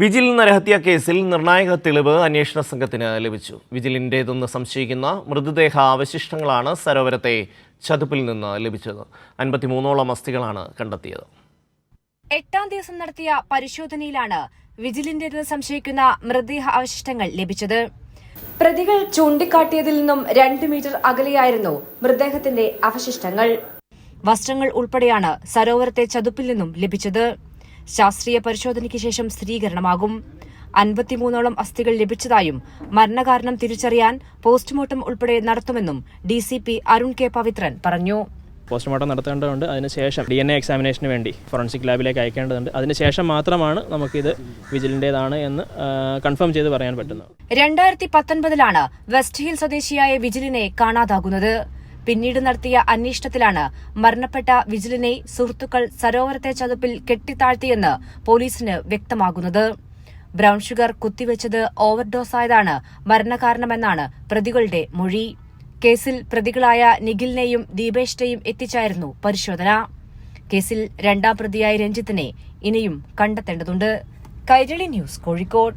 Vigil നരഹത്യ കേസിൽ നിർണായക തെളിവ് അന്വേഷണ സംഘത്തിന് ലഭിച്ചു. വിജിലിന്റേതെന്ന് സംശയിക്കുന്ന മൃതദേഹ അവശിഷ്ടങ്ങളാണ് സരോവരത്തെ ചതുപ്പിൽ നിന്ന് ലഭിച്ചത്. അൻപത്തിമൂന്നോളം അസ്ഥികളാണ് കണ്ടെത്തിയത്. എട്ടാം ദിവസം നടത്തിയ പരിശോധനയിലാണ് വിജിലിന്റേതെന്ന് സംശയിക്കുന്ന മൃതദേഹ അവശിഷ്ടങ്ങൾ ലഭിച്ചത്. പ്രതികൾ ചൂണ്ടിക്കാട്ടിയതിൽ നിന്നും രണ്ട് മീറ്റർ അകലെയായിരുന്നു മൃതദേഹത്തിന്റെ അവശിഷ്ടങ്ങൾ. വസ്ത്രങ്ങൾ ഉൾപ്പെടെയാണ് സരോവരത്തെ ചതുപ്പിൽ നിന്നും ലഭിച്ചത്. ശാസ്ത്രീയ പരിശോധനയ്ക്ക് ശേഷം സ്ഥിരീകരണമാകും. അൻപത്തിമൂന്നോളം അസ്ഥികൾ ലഭിച്ചതായും മരണകാരണം തിരിച്ചറിയാൻ പോസ്റ്റ്മോർട്ടം ഉൾപ്പെടെ നടത്തുമെന്നും ഡിസിപി അരുൺ കെ പവിത്രൻ പറഞ്ഞു. പോസ്റ്റ്മോർട്ടം നടത്തേണ്ടതുണ്ട്. അതിനുശേഷം ഡി എൻ എ എക്സാമിനേഷന് വേണ്ടി ഫോറൻസിക് ലാബിലേക്ക് അയക്കേണ്ടതുണ്ട്. അതിനുശേഷം മാത്രമാണ് നമുക്കിത് വിജിലിന്റേതാണ് എന്ന് കൺഫേം ചെയ്ത് പറയാൻ പറ്റുന്നത്. രണ്ടായിരത്തി പത്തൊൻപതിലാണ് വെസ്റ്റ് ഹിൽ സ്വദേശിയായ വിജിലിനെ കാണാതാകുന്നത്. പിന്നീട് നടത്തിയ അന്വേഷണത്തിലാണ് മരണപ്പെട്ട വിജിലിനെ സുഹൃത്തുക്കൾ സരോവരത്തെ ചതുപ്പിൽ കെട്ടിത്താഴ്ത്തിയെന്ന് പോലീസിന് വ്യക്തമാകുന്നത്. ബ്രൌൺ ഷുഗർ കുത്തിവെച്ചത് ഓവർഡോസ് ആയതാണ് മരണകാരണമെന്നാണ് പ്രതികളുടെ മൊഴി. കേസിൽ പ്രതികളായ നിഖിലിനെയും ദീപേഷിനെയും എത്തിച്ചായിരുന്നു പരിശോധന. കേസിൽ രണ്ടാം പ്രതിയായ രഞ്ജിത്തിനെ ഇനിയും കണ്ടെത്തേണ്ടതുണ്ട്. കൈരളി ന്യൂസ് കോഴിക്കോട്.